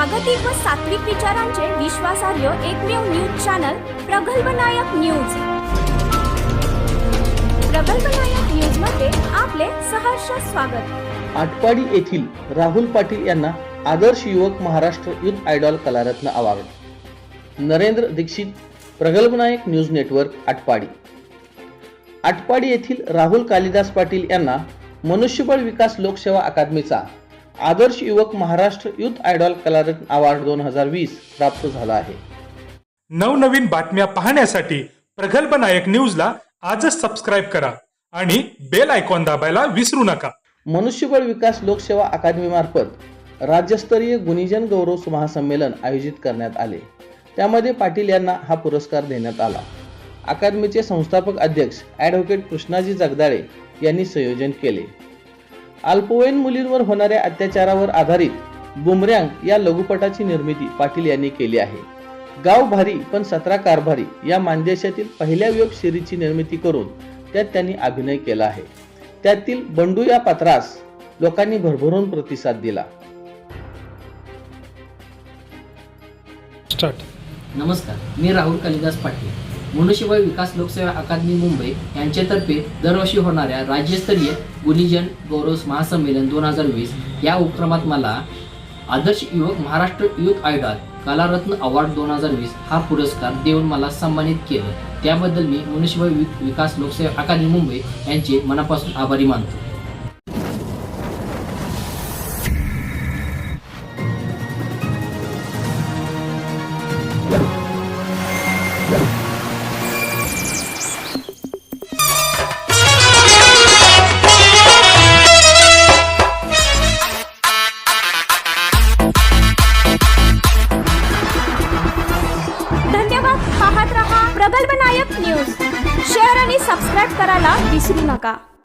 जागतिक व सात्विक विचारांचे विश्वासार्ह एकमेव news channel Pragalbhnayak news Pragalbhnayak न्यूजमध्ये आपले सहर्ष स्वागत. आटपाडी येथील राहुल पाटील यांना आदर्श युवक Maharashtra youth idol Kalaratna award. Narendra Dixit Pragalbhnayak news network Atpadi. Atpadi येथील राहुल कालिदास पाटील यांना मनुष्यबळ विकास लोकसेवा अकादमीचा आदर्श युवक Maharashtra youth idol Kalaratna award दोन हजार वीस प्राप्त झाला आहे. नवनवीन बातम्या पाहण्यासाठी प्रगल्भ नायक न्यूजला आजच सबस्क्राईब करा आणि बेल आयकॉन दाबायला विसरू नका. मनुष्यबळ विकास लोकसेवा अकादमीमार्फत राज्यस्तरीय गुणीजन गौरव महासंमेलन आयोजित करण्यात आले. त्यामध्ये पाटील यांना हा पुरस्कार देण्यात आला. अकादमीचे संस्थापक अध्यक्ष ॲडव्होकेट कृष्णाजी जगदाळे यांनी संयोजन केले. अल्पवयीन मुलींवर होणाऱ्या अत्याचारावर आधारित बुमरँग या लघुपटाची निर्मिती पाटील यांनी केली आहे. गाव भारी पण सतरा कारभारी या मानदेशातील पहिल्या वेब सिरीजची निर्मिती करून त्यात त्यांनी अभिनय केला आहे. त्यातील बंडू या पात्रास लोकांनी भरभरून प्रतिसाद दिला. नमस्कार मी राहुल कालिदास पाटील. मनुष्यबळ विकास लोकसेवा अकादमी मुंबई यांच्यातर्फे दरवर्षी होणाऱ्या राज्यस्तरीय गुणीजन गौरव महासंमेलन दोन हजार वीस या उपक्रमात मला आदर्श युवक Maharashtra youth idol Kalaratna award दोन हजार वीस हा पुरस्कार देऊन मला सन्मानित केलं. त्याबद्दल मी मनुष्यबळ विकास लोकसेवा अकादमी मुंबई यांचे मनापासून आभारी मानतो. कल्पनायक न्यूज. शेअर आणि सबस्क्राईब करायला विसरू नका.